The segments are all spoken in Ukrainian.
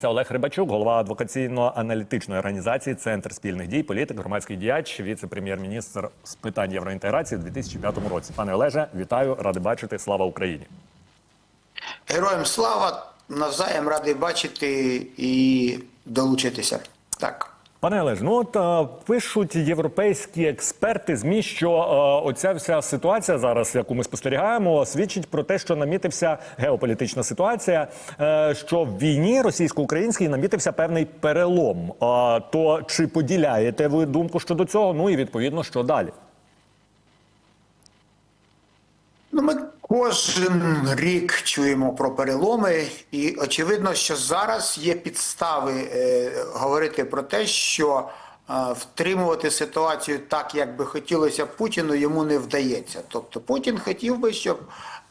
Це Олег Рибачук, голова адвокаційно-аналітичної організації Центр спільних дій, політик, громадський діяч, віце-прем'єр-міністр з питань євроінтеграції у 2005 році. Пане Олеже, вітаю, радий бачити. Слава Україні! Героям слава навзаєм радий бачити і долучитися. Так. Пане Олеж, ну от е, пишуть європейські експерти змі, що е, оця вся ситуація зараз, яку ми спостерігаємо, свідчить про те, що намітився геополітична ситуація, е, що в війні російсько-українській намітився певний перелом. Е, то чи поділяєте ви думку щодо цього? Ну і відповідно, що далі? Ну, ми кожен рік чуємо про переломи, і очевидно, що зараз є підстави е, говорити про те, що е, втримувати ситуацію так, як би хотілося Путіну, йому не вдається. Тобто Путін хотів би, щоб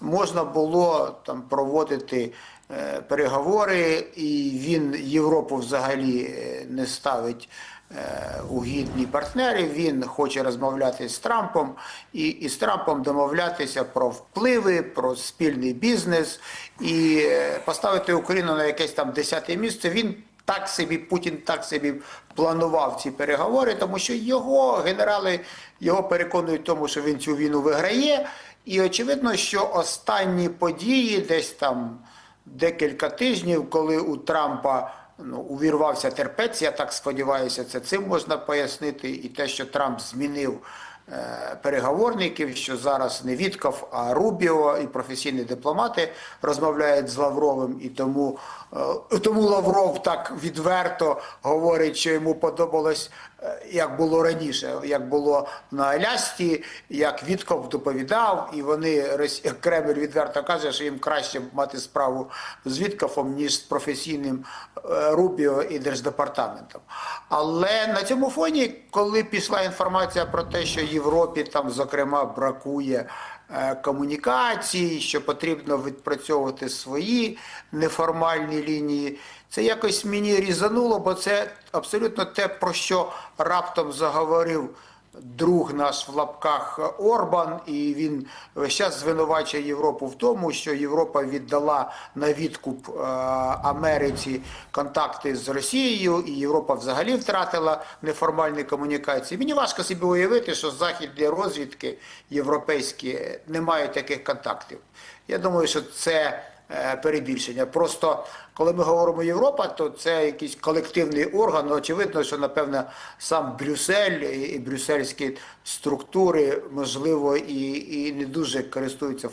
можна було там проводити е, переговори, і він Європу взагалі е, не ставить. Е, У гідні партнери він хоче розмовляти з Трампом і, і з Трампом домовлятися про впливи, про спільний бізнес і е, поставити Україну на якесь там десяте місце. Він так собі Путін так собі планував ці переговори, тому що його генерали його переконують в тому, що він цю війну виграє. І очевидно, що останні події десь там декілька тижнів, коли у Трампа ну, увірвався терпець, я так сподіваюся, це цим можна пояснити. І те, що Трамп змінив е, переговорників, що зараз не Вітков, а Рубіо і професійні дипломати розмовляють з Лавровим, і тому, тому Лавров так відверто говорить, що йому подобалось, е, як було раніше, як було на Алясці, як Вітков доповідав, і вони Кремль відверто каже, що їм краще мати справу з Вітковом, ніж з професійним е, Рубіо і Держдепартаментом. Але на цьому фоні, коли пішла інформація про те, що Європі там, зокрема, бракує е, комунікацій, що потрібно відпрацьовувати свої неформальні лінії, це якось мені різануло, бо це абсолютно те, про що раптом заговорив друг наш в лапках Орбан, і він весь час звинувачує Європу в тому, що Європа віддала на відкуп е, Америці контакти з Росією, і Європа взагалі втратила неформальні комунікації. Мені важко собі уявити, що західні розвідки європейські не мають таких контактів. Я думаю, що це перебільшення. Просто коли ми говоримо Європа, то це якийсь колективний орган. Ну, очевидно, що напевно сам Брюссель і брюссельські структури, можливо, і, і не дуже користуються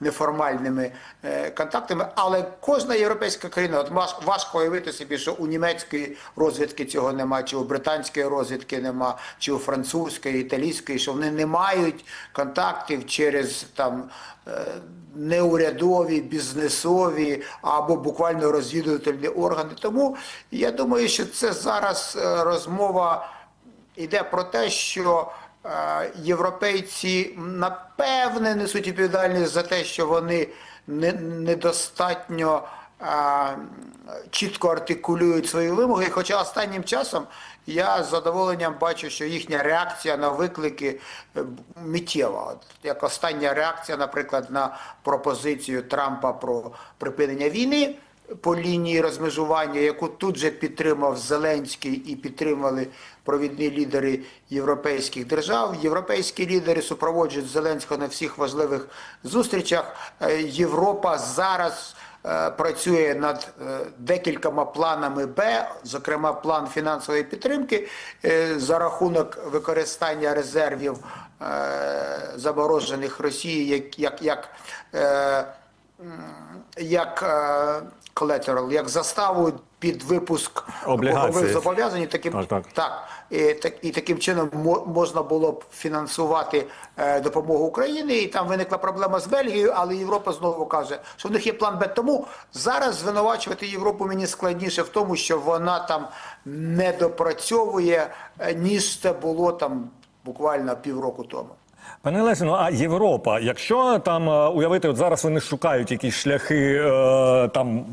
неформальними е, контактами. Але кожна європейська країна, от важко уявити собі, що у німецької розвідки цього нема, чи у британської розвідки нема, чи у французької, італійської, що вони не мають контактів через там. Е, Неурядові, бізнесові або буквально розвідувальні органи. Тому я думаю, що це зараз е, розмова йде про те, що е, європейці напевне несуть відповідальність за те, що вони недостатньо е, чітко артикулюють свої вимоги. Хоча останнім часом я з задоволенням бачу, що їхня реакція на виклики е, миттєва. От, як остання реакція, наприклад, на пропозицію Трампа про припинення війни по лінії розмежування, яку тут же підтримав Зеленський і підтримали провідні лідери європейських держав. Європейські лідери супроводжують Зеленського на всіх важливих зустрічах. Е, Європа зараз працює над е, декількома планами Б, зокрема план фінансової підтримки е, за рахунок використання резервів е, заморожених Росії, як, як, як як, як е, як заставу під випуск Облігацій. боргових зобов'язань. Таким, Так, так. так, і, так, і таким чином мо- можна було б фінансувати е, допомогу Україні. І там виникла проблема з Бельгією, але Європа знову каже, що в них є план Б. Тому зараз звинувачувати Європу мені складніше в тому, що вона там не допрацьовує, е, ніж це було там буквально півроку тому. Пане Лесю, ну а Європа, якщо там е, уявити, от зараз вони шукають якісь шляхи е, там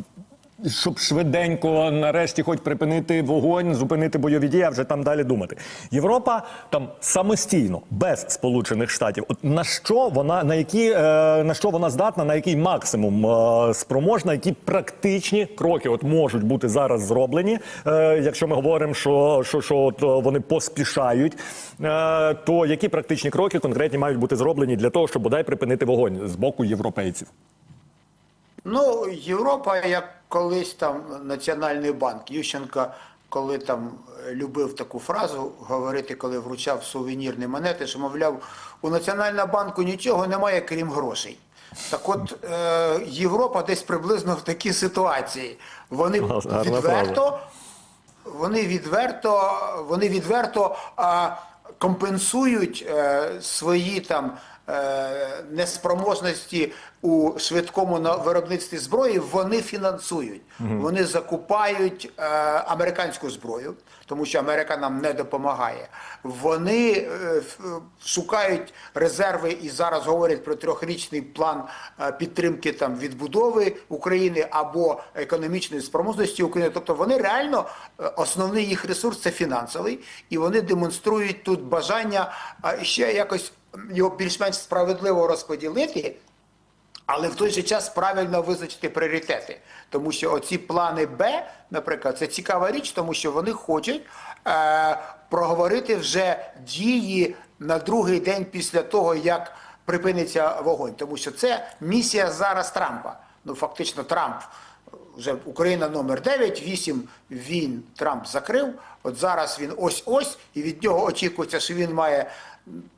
щоб швиденько, нарешті, хоч припинити вогонь, зупинити бойові дії, а вже там далі думати. Європа там самостійно, без Сполучених Штатів. От на що вона на які е, на що вона здатна, на який максимум е, спроможна, які практичні кроки от можуть бути зараз зроблені, е, якщо ми говоримо, що, що, що от, вони поспішають, то які практичні кроки конкретні мають бути зроблені для того, щоб бодай припинити вогонь з боку європейців? Ну, Європа, як колись там Національний банк Ющенко, коли там е, любив таку фразу говорити, коли вручав сувенірні монети, що мовляв, у Національного банку нічого немає, крім грошей. Так от е, Європа десь приблизно в такій ситуації. Вони відверто, вони відверто, вони відверто а, компенсують е, свої там неспроможності у швидкому на- виробництві зброї. Вони фінансують, вони закупають е, американську зброю, тому що Америка нам не допомагає. Вони е, шукають резерви і зараз говорять про трьохрічний план е, підтримки там відбудови України або економічної спроможності України. Тобто вони реально е, основний їх ресурс це фінансовий, і вони демонструють тут бажання е, ще якось його більш-менш справедливо розподілити. Але в той же час правильно визначити пріоритети, тому що оці плани Б, наприклад, це цікава річ, тому що вони хочуть е, проговорити вже дії на другий день після того, як припиниться вогонь. Тому що це місія зараз Трампа. Ну фактично, Трамп вже Україна номер 9, 8 він Трамп закрив. От зараз він ось ось, і від нього очікується, що він має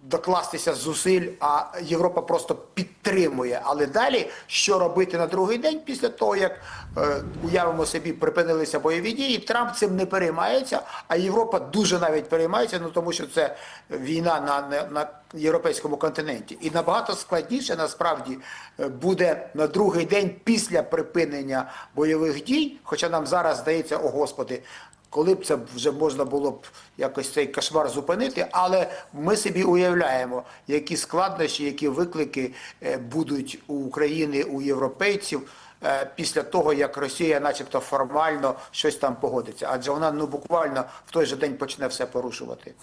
докластися зусиль, а Європа просто підтримує. Але далі що робити на другий день після того, як е, уявимо собі, припинилися бойові дії, Трамп цим не переймається, а Європа дуже навіть переймається, ну тому що це війна на, на, на європейському континенті. І набагато складніше насправді е, буде на другий день після припинення бойових дій, хоча нам зараз здається, о Господи, коли б це вже можна було б якось цей кошмар зупинити, але ми собі уявляємо, які складнощі, які виклики е, будуть у України, у європейців після того, як Росія, начебто, формально щось там погодиться, адже вона ну буквально в той же день почне все порушувати.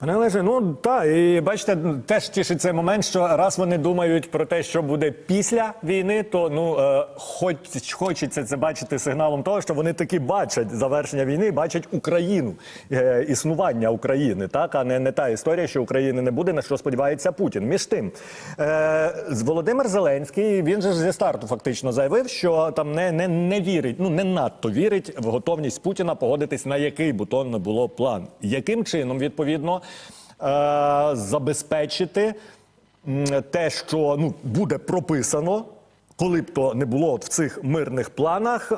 Пане Олеже, ну так, і бачите, теж тішить цей момент, що раз вони думають про те, що буде після війни, то ну е, хоч хочеться це бачити сигналом того, що вони таки бачать завершення війни, бачать Україну, е, існування України, так а не, не та історія, що України не буде, на що сподівається Путін. Між тим, е, Володимир Зеленський він же зі старту фактично заявив, що там не, не, не вірить, ну не надто вірить в готовність Путіна погодитись на який би то не було план. Яким чином відповідно е, забезпечити те, що ну буде прописано. Коли б то не було в цих мирних планах, е,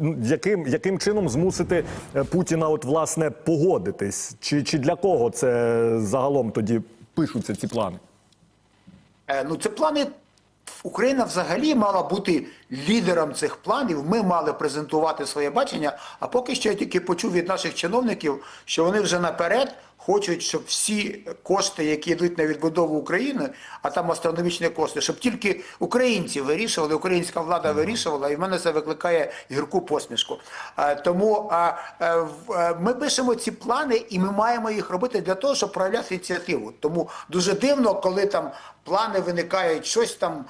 ну, яким, яким чином змусити е, Путіна от власне погодитись? Чи, чи для кого це загалом тоді пишуться ці плани? Е, Ну, це плани. Україна взагалі мала бути лідером цих планів. Ми мали презентувати своє бачення. А поки що я тільки почув від наших чиновників, що вони вже наперед хочуть, щоб всі кошти, які йдуть на відбудову України, а там астрономічні кошти, щоб тільки українці вирішували, українська влада вирішувала, і в мене це викликає гірку посмішку. Е, Тому е, е, ми пишемо ці плани, і ми маємо їх робити для того, щоб проявляти ініціативу. Тому дуже дивно, коли там плани виникають, щось там.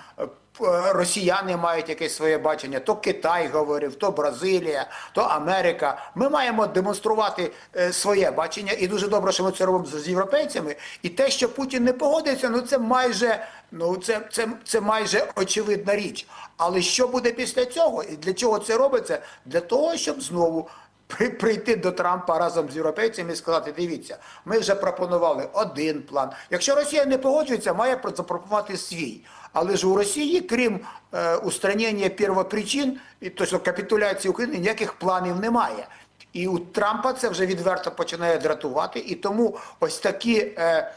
Е, Росіяни мають якесь своє бачення, то Китай говорив, то Бразилія, то Америка. Ми маємо демонструвати е, своє бачення, і дуже добре, що ми це робимо з, європейцями. І те, що Путін не погодиться, ну це майже ну це, це, це майже очевидна річ. Але що буде після цього? І для чого це робиться? Для того, щоб знову прийти до Трампа разом з європейцями і сказати: дивіться, ми вже пропонували один план. Якщо Росія не погоджується, має про- запропонувати свій. Але ж у Росії, крім е, устранення первопричин, і тобто капітуляції України, ніяких планів немає. І у Трампа це вже відверто починає дратувати, і тому ось такі е,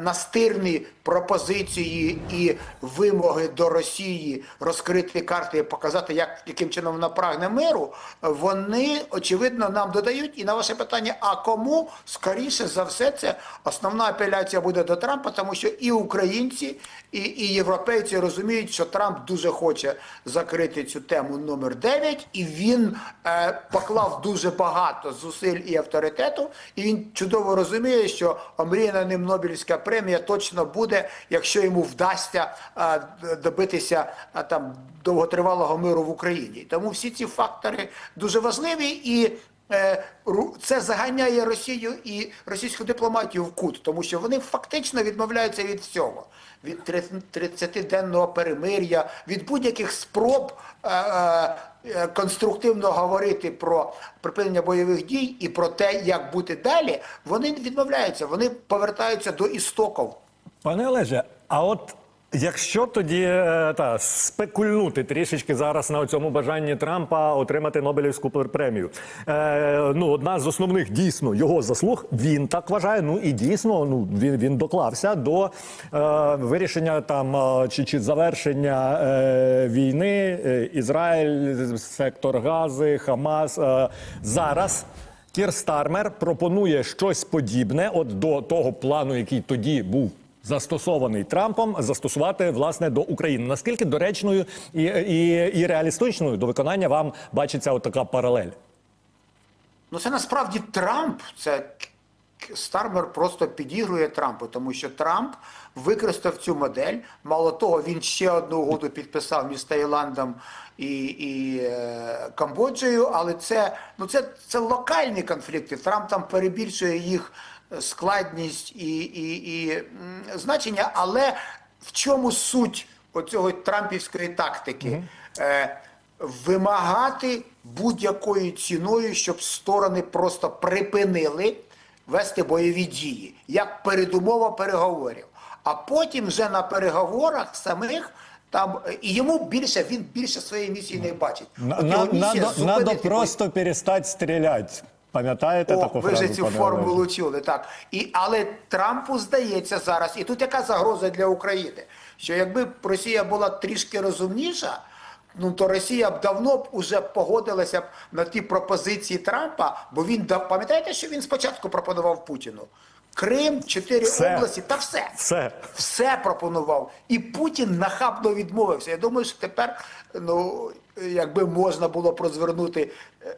настирні пропозиції і вимоги до Росії розкрити карти і показати, як яким чином вона прагне миру, вони очевидно нам додають. І на ваше питання, а кому скоріше за все це основна апеляція буде до Трампа, тому що і українці, і, і європейці розуміють, що Трамп дуже хоче закрити цю тему номер 9, і він е, поклав дуже багато зусиль і авторитету, і він чудово розуміє, що омріяна ним Нобелівська премія точно буде, якщо йому вдасться добитися там довготривалого миру в Україні. Тому всі ці фактори дуже важливі і. е, Це заганяє Росію і російську дипломатію в кут, тому що вони фактично відмовляються від всього. Від 30-денного перемир'я, від будь-яких спроб е, е, конструктивно говорити про припинення бойових дій і про те, як бути далі, вони відмовляються, вони повертаються до істоків. Пане Олеже, а от якщо тоді е, та спекульнути трішечки зараз на цьому бажанні Трампа отримати Нобелівську премію, е, ну одна з основних дійсно його заслуг, він так вважає. Ну і дійсно, ну він, він доклався до е, вирішення там е, чи, чи завершення е, війни. Е, Ізраїль, сектор Гази, Хамас е, зараз. Кір Стармер пропонує щось подібне, от до того плану, який тоді був застосований Трампом, застосувати власне до України. Наскільки доречною і, і, і реалістичною до виконання вам бачиться от така паралель? Ну це насправді Трамп. Це Стармер просто підігрує Трампу, тому що Трамп використав цю модель. Мало того, він ще одну угоду підписав між Таїландом і, і е, Камбоджею, але це, ну це, це локальні конфлікти. Трамп там перебільшує їх складність і, і, і значення. Але в чому суть оцього трампівської тактики? Е, вимагати будь-якою ціною, щоб сторони просто припинили вести бойові дії, як передумова переговорів. А потім вже на переговорах самих там е, і йому більше він більше своєї місії не бачить. От його місія Надо, надо просто перестати стріляти. Пам'ятаєте о, таку ви вже фразу? цю формулу чули, так. І, але Трампу здається зараз, і тут яка загроза для України, що якби Росія була трішки розумніша, ну то Росія б давно б уже погодилася б на ті пропозиції Трампа, бо він дав, пам'ятаєте, що він спочатку пропонував Путіну? Крим, чотири Все. області та все. Все. Все пропонував. І Путін нахабно відмовився. Я думаю, що тепер, ну, якби можна було б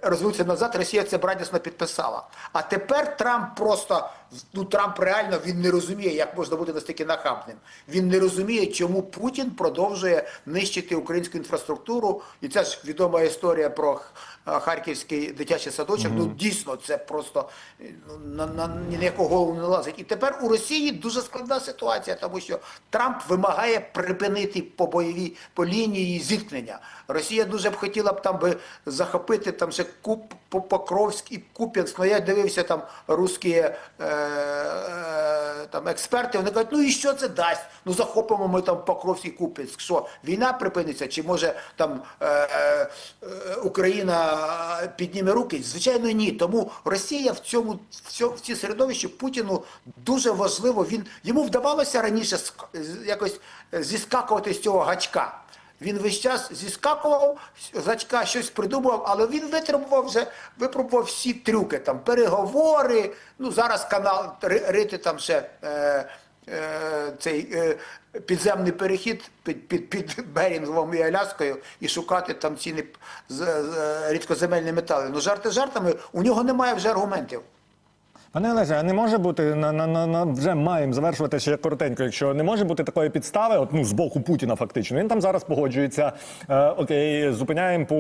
е, назад, Росія це б радісно підписала. А тепер Трамп просто, ну Трамп реально він не розуміє, як можна бути настільки нахабним. Він не розуміє, чому Путін продовжує нищити українську інфраструктуру. І це ж відома історія про е, харківський дитячий садочок. Ну дійсно, це просто е, ну, на, на ні на яку голову не лазить. І тепер у Росії дуже складна ситуація, тому що Трамп вимагає припинити по бойовій по лінії зіткнення. Росія дуже б хотіла б там би захопити там ще Куп, По- Покровськ і Куп'янськ. Ну я дивився там русські е, е, там експерти. Вони кажуть, ну і що це дасть? Ну захопимо ми там Покровськ і Куп'янськ. Що війна припиниться? Чи може там е, е, Україна підніме руки? Звичайно, ні. Тому Росія в цьому в цьому в цій середовищі Путіну дуже важливо. Він йому вдавалося раніше якось зіскакувати з цього гачка. Він весь час зіскакував, з гачка щось придумував, але він витримував вже, випробував всі трюки, там переговори. Ну зараз канал ри- рити там ще е, е, цей е, підземний перехід під, під, під Берінговом і Аляскою і шукати там ціни з рідкоземельні метали. Ну жарти жартами, у нього немає вже аргументів. Пане Олеже, а не може бути на, на, на, на вже маємо завершувати ще коротенько. Якщо не може бути такої підстави, от ну з боку Путіна, фактично він там зараз погоджується. Е, окей, зупиняємо по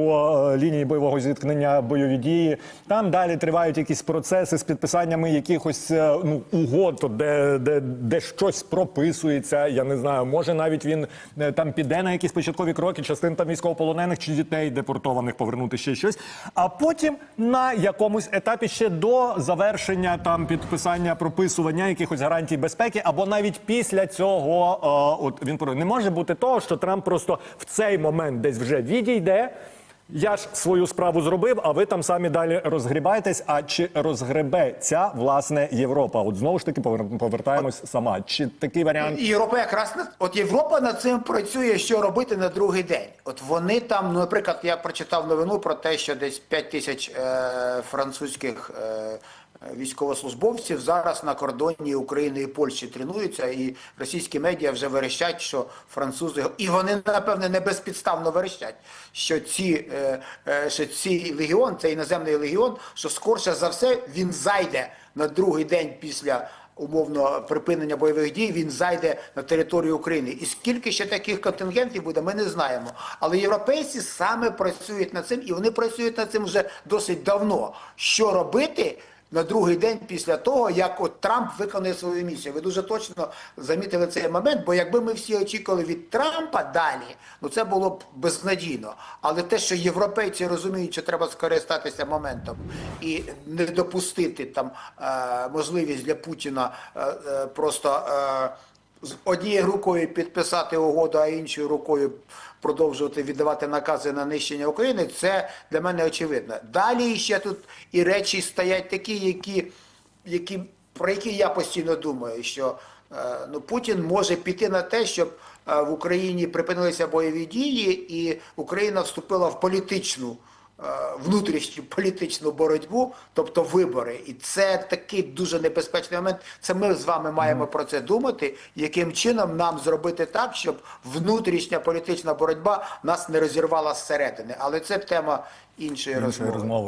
е, лінії бойового зіткнення бойові дії. Там далі тривають якісь процеси з підписаннями якихось е, ну угод, де, де, де щось прописується. Я не знаю, може навіть він е, там піде на якісь початкові кроки, частин там військовополонених чи дітей депортованих повернути ще щось. А потім на якомусь етапі ще до завершення там підписання прописування якихось гарантій безпеки, або навіть після цього, е, от він про не може бути того, що Трамп просто в цей момент десь вже відійде. Я ж свою справу зробив, а ви там самі далі розгрібаєтесь. А чи розгребе ця власне Європа? От знову ж таки повер- повертаємось сама. Чи такий варіант? Європа якраз от Європа над цим працює, що робити на другий день. От вони там, ну, наприклад, я прочитав новину про те, що десь 5 тисяч е, французьких е, військовослужбовців зараз на кордоні України і Польщі тренуються, і російські медіа вже верещать, що французи і вони напевне не безпідставно верещать, що ці е, е, що цей легіон, цей іноземний легіон, що скорше за все він зайде на другий день після умовно припинення бойових дій, він зайде на територію України. І скільки ще таких контингентів буде, ми не знаємо. Але європейці саме працюють над цим, і вони працюють над цим вже досить давно. Що робити? На другий день після того, як от Трамп виконує свою місію. Ви дуже точно замітили цей момент, бо якби ми всі очікували від Трампа далі, ну це було б безнадійно. Але те, що європейці розуміють, що треба скористатися моментом і не допустити там е, можливість для Путіна е, е, просто е, з однією рукою підписати угоду, а іншою рукою продовжувати віддавати накази на нищення України, це для мене очевидно. Далі ще тут і речі стоять такі, які, які, про які я постійно думаю, що е, ну, Путін може піти на те, щоб е, в Україні припинилися бойові дії, і Україна вступила в політичну. Е, Внутрішню політичну боротьбу, тобто вибори, і це такий дуже небезпечний момент. Це ми з вами маємо про це думати, яким чином нам зробити так, щоб внутрішня політична боротьба нас не розірвала зсередини. Але це тема іншої Іншої розмови. розмови.